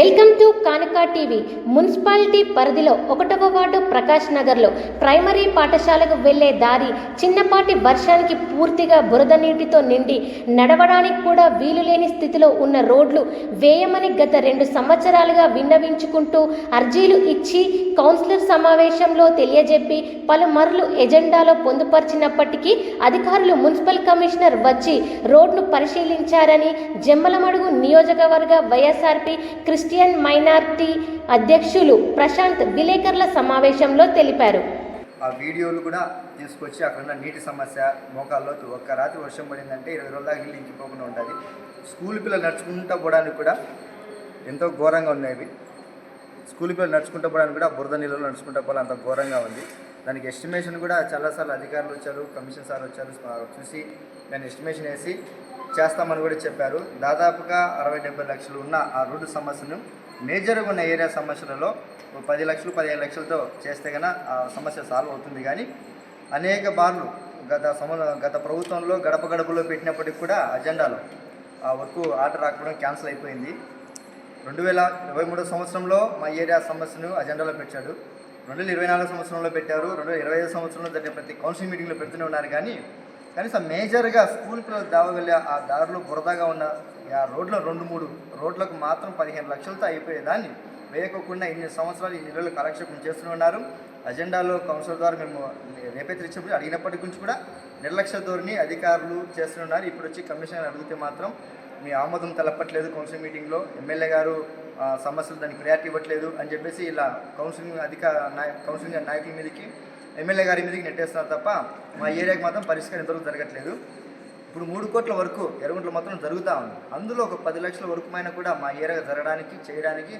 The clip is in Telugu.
வெல்கம் కానుక టీవీ మున్సిపాలిటీ పరిధిలో ఒకటవ వార్డు ప్రకాష్ నగర్లో ప్రైమరీ పాఠశాలకు వెళ్ళే దారి చిన్నపాటి వర్షానికి పూర్తిగా బురద నీటితో నిండి నడవడానికి కూడా వీలు లేని స్థితిలో ఉన్న రోడ్లు వేయమని గత రెండు సంవత్సరాలుగా విన్నవించుకుంటూ అర్జీలు ఇచ్చి కౌన్సిలర్ సమావేశంలో తెలియజెప్పి పలుమర్లు ఎజెండాలో పొందుపరిచినప్పటికీ అధికారులు మున్సిపల్ కమిషనర్ వచ్చి రోడ్ను పరిశీలించారని జమ్మలమడుగు నియోజకవర్గ వైఎస్ఆర్పి క్రిస్టియన్ ఎన్ఆర్టీ అధ్యక్షులు ప్రశాంత్ విలేకరుల సమావేశంలో తెలిపారు. ఆ వీడియోలు కూడా తీసుకొచ్చి అక్కడ ఉన్న నీటి సమస్య మోకాల్లో ఒక్క రాత్రి వర్షం పడిందంటే ఇరవై రోజుల దాకా ఇల్లు ఇంకిపోకుండా ఉంటుంది స్కూల్ పిల్లలు నడుచుకుంటూ పోవడానికి కూడా ఎంతో ఘోరంగా ఉన్నాయి స్కూల్ పిల్లలు నడుచుకుంటూ పోవడానికి కూడా బురద నీళ్ళలో నడుచుకుంటూ పోవాలి అంత ఘోరంగా ఉంది. దానికి ఎస్టిమేషన్ కూడా చాలాసార్లు అధికారులు వచ్చారు కమిషన్ సార్ వచ్చారు చూసి దాన్ని ఎస్టిమేషన్ వేసి చేస్తామని కూడా చెప్పారు. దాదాపుగా అరవై డెబ్బై లక్షలు ఉన్న ఆ రోడ్డు సమస్యను మేజర్గా ఉన్న ఏరియా సమస్యలలో పది లక్షలు పదిహేను లక్షలతో చేస్తే కనుక ఆ సమస్య సాల్వ్ అవుతుంది. కానీ అనేక బార్లు గత సమ గత ప్రభుత్వంలో గడప గడపలో పెట్టినప్పటికి కూడా అజెండాలో ఆ వర్క్ ఆర్డర్ రాకపోవడం క్యాన్సిల్ అయిపోయింది. రెండు వేల ఇరవై మూడో సంవత్సరంలో మా ఏరియా సమస్యను అజెండాలో పెట్టాడు. రెండు వేల ఇరవై నాలుగు సంవత్సరంలో పెట్టారు. రెండు వేల ఇరవై ఐదు సంవత్సరంలో జరిగే ప్రతి కౌన్సిల్ మీటింగ్లో పెడుతూనే ఉన్నారు. కానీ కనీసం మేజర్గా స్కూల్ పిల్లలు దావగలిగే ఆ దారిలో బురదగా ఉన్న ఆ రోడ్లు రెండు మూడు రోడ్లకు మాత్రం పదిహేను లక్షలతో అయిపోయేదాన్ని వేయకోకుండా ఇన్ని సంవత్సరాలు ఇన్ని నెలలు కాలక్షేపం చేస్తూనే ఉన్నారు. అజెండాలో కౌన్సిల్ ద్వారా మేము రేపే తెచ్చినప్పుడు అడిగినప్పటి నుంచి కూడా నిర్లక్ష్య ధోరణి అధికారులు చేస్తున్నారు ఇప్పుడు వచ్చి కమిషనర్ అడిగితే మాత్రం మీ ఆమోదం తెలపట్లేదు కౌన్సిల్ మీటింగ్లో. ఎమ్మెల్యే గారు ఆ, సమస్యలు దానికి ప్రయారిటీ ఇవ్వట్లేదు అని చెప్పేసి ఇలా కౌన్సిలింగ్ అధిక నాయ కౌన్సిలింగ్ నాయకుల మీదకి ఎమ్మెల్యే గారి మీదకి నెట్టేస్తున్నారు తప్ప మా ఏరియాకి మాత్రం పరిష్కారం ఇంతవరకు జరగట్లేదు. ఇప్పుడు మూడు కోట్ల వరకు ఎరుగుంట్ల మాత్రం జరుగుతూ ఉంది. అందులో ఒక పది లక్షల వరకు కూడా మా ఏరియా జరగడానికి చేయడానికి